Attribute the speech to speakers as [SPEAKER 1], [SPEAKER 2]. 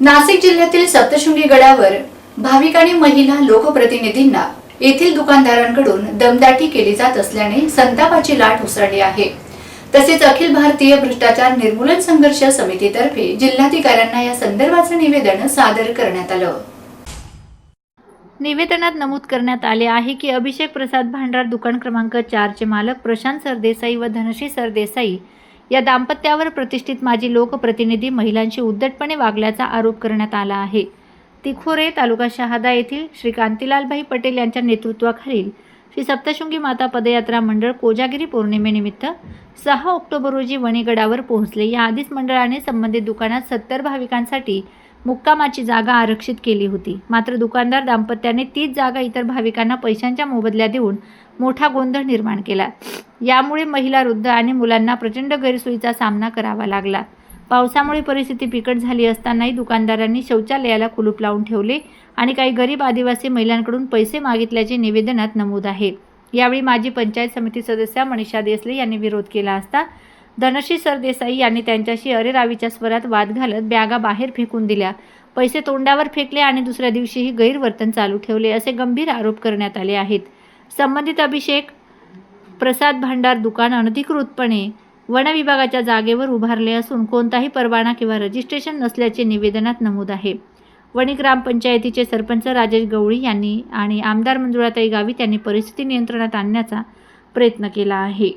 [SPEAKER 1] नाशिक जिल्ह्यातील सप्तशृंगी गडावर भाविक आणि महिला लोकप्रतिनिधींना येथील दुकानदारांकडून दमदाटी केली जात असल्याने संतापाची लाट उसळली आहे. तसेच अखिल भारतीय भ्रष्टाचार निर्मूलन संघर्ष समितीतर्फे जिल्हाधिकाऱ्यांना या संदर्भाचं निवेदन सादर करण्यात आलं.
[SPEAKER 2] निवेदनात नमूद करण्यात आले आहे की अभिषेक प्रसाद भांडार दुकान क्रमांक चारचे मालक प्रशांत सरदेसाई व धनश्री सरदेसाई या दाम्पत्यावर प्रतिष्ठित माजी लोकप्रतिनिधी महिलांशी उद्धटपणे वागल्याचा आरोप करण्यात आला आहे. तिखोरे तालुका शहादा येथील श्री कांतीलालभाई पटेल यांच्या नेतृत्वाखालील श्री सप्तशृंगी माता पदयात्रा मंडळ कोजागिरी पौर्णिमेनिमित्त सहा ऑक्टोबर रोजी वणीगडावर पोहोचले. याआधीच मंडळाने संबंधित दुकानात सत्तर भाविकांसाठी मुक्कामाची जागा आरक्षित केली होती. मात्र दुकानदार दाम्पत्याने तीच जागा इतर भाविकांना पैशांच्या मोबदल्या देऊन मोठा गोंधळ निर्माण केला. यामुळे महिला वृद्ध आणि मुलांना प्रचंड गैरसोयीचा सामना करावा लागला. पावसामुळे परिस्थिती बिकट झाली असतानाही दुकानदारांनी शौचालयाला कुलूप लावून ठेवले आणि काही गरीब आदिवासी महिलांकडून पैसे मागितल्याचे निवेदनात नमूद आहे. यावेळी माजी पंचायत समिती सदस्या मनीषा देसले यांनी विरोध केला असता धनश्री सरदेसाई यांनी त्यांच्याशी अरेरावीच्या स्वरात वाद घालत बॅगा बाहेर फेकून दिल्या. पैसे तोंडावर फेकले आणि दुसऱ्या दिवशीही गैरवर्तन चालू ठेवले असे गंभीर आरोप करण्यात आले आहेत. संबंधित अभिषेक प्रसाद भांडार दुकान अनधिकृतपणे वनविभागाच्या जागेवर उभारले असून कोणताही परवाना किंवा रजिस्ट्रेशन नसल्याचे निवेदनात नमूद आहे. वणी ग्रामपंचायतीचे सरपंच राजेश गवळी यांनी आणि आमदार मंजुळाताई गावित यांनी परिस्थिती नियंत्रणात आणण्याचा प्रयत्न केला आहे.